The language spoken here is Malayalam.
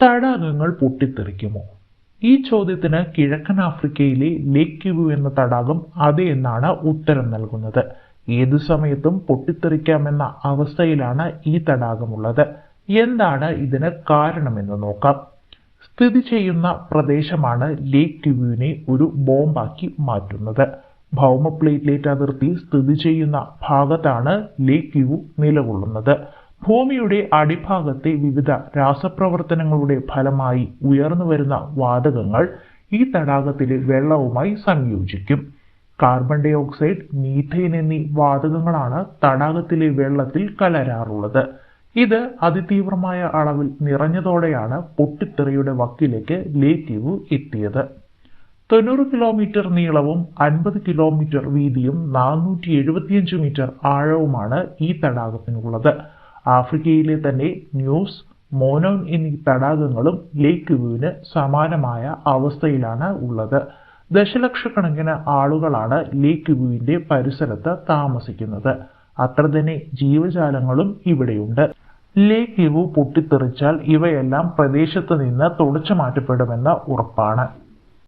തടാകങ്ങൾ പൊട്ടിത്തെറിക്കുമോ? ഈ ചോദ്യത്തിന് കിഴക്കൻ ആഫ്രിക്കയിലെ ലേക്ക് എന്ന തടാകം അതെ എന്നാണ് ഉത്തരം നൽകുന്നത്. ഏതു സമയത്തും പൊട്ടിത്തെറിക്കാമെന്ന അവസ്ഥയിലാണ് ഈ തടാകമുള്ളത്. എന്താണ് ഇതിന് കാരണമെന്ന് നോക്കാം. സ്ഥിതി ചെയ്യുന്ന പ്രദേശമാണ് ലേക്ക് ക്യൂബുവിനെ ഒരു ബോംബാക്കി മാറ്റുന്നത്. ഭൗമ പ്ലേറ്റ്ലേറ്റ് അതിർത്തി സ്ഥിതി ചെയ്യുന്ന ഭാഗത്താണ് ലേക്ക് നിലകൊള്ളുന്നത്. ഭൂമിയുടെ അടിഭാഗത്തെ വിവിധ രാസപ്രവർത്തനങ്ങളുടെ ഫലമായി ഉയർന്നു വരുന്ന വാതകങ്ങൾ ഈ തടാകത്തിലെ വെള്ളവുമായി സംയോജിക്കും. കാർബൺ ഡൈ ഓക്സൈഡ് മീഥൈൻ എന്നീ വാതകങ്ങളാണ് തടാകത്തിലെ വെള്ളത്തിൽ കലരാറുള്ളത്. ഇത് അതിതീവ്രമായ അളവിൽ നിറഞ്ഞതോടെയാണ് പൊട്ടിത്തെറിയുടെ വക്കിലേക്ക് ലേറ്റീവ് എത്തിയത്. തൊണ്ണൂറ് കിലോമീറ്റർ നീളവും അൻപത് കിലോമീറ്റർ വീതിയും നാനൂറ്റി എഴുപത്തിയഞ്ച് മീറ്റർ ആഴവുമാണ് ഈ തടാകത്തിനുള്ളത്. ആഫ്രിക്കയിലെ തന്നെ ന്യൂസ് മോനോൺ എന്നീ തടാകങ്ങളും ലേക്ക് വ്യൂവിന് സമാനമായ അവസ്ഥയിലാണ് ഉള്ളത്. ദശലക്ഷക്കണക്കിന് ആളുകളാണ് ലേക്ക് വ്യൂവിന്റെ പരിസരത്ത് താമസിക്കുന്നത്. അത്ര തന്നെ ജീവജാലങ്ങളും ഇവിടെയുണ്ട്. ലേക്ക് വ്യൂ പൊട്ടിത്തെറിച്ചാൽ ഇവയെല്ലാം പ്രദേശത്ത് നിന്ന് തുടച്ചു മാറ്റപ്പെടുമെന്ന ഉറപ്പാണ്.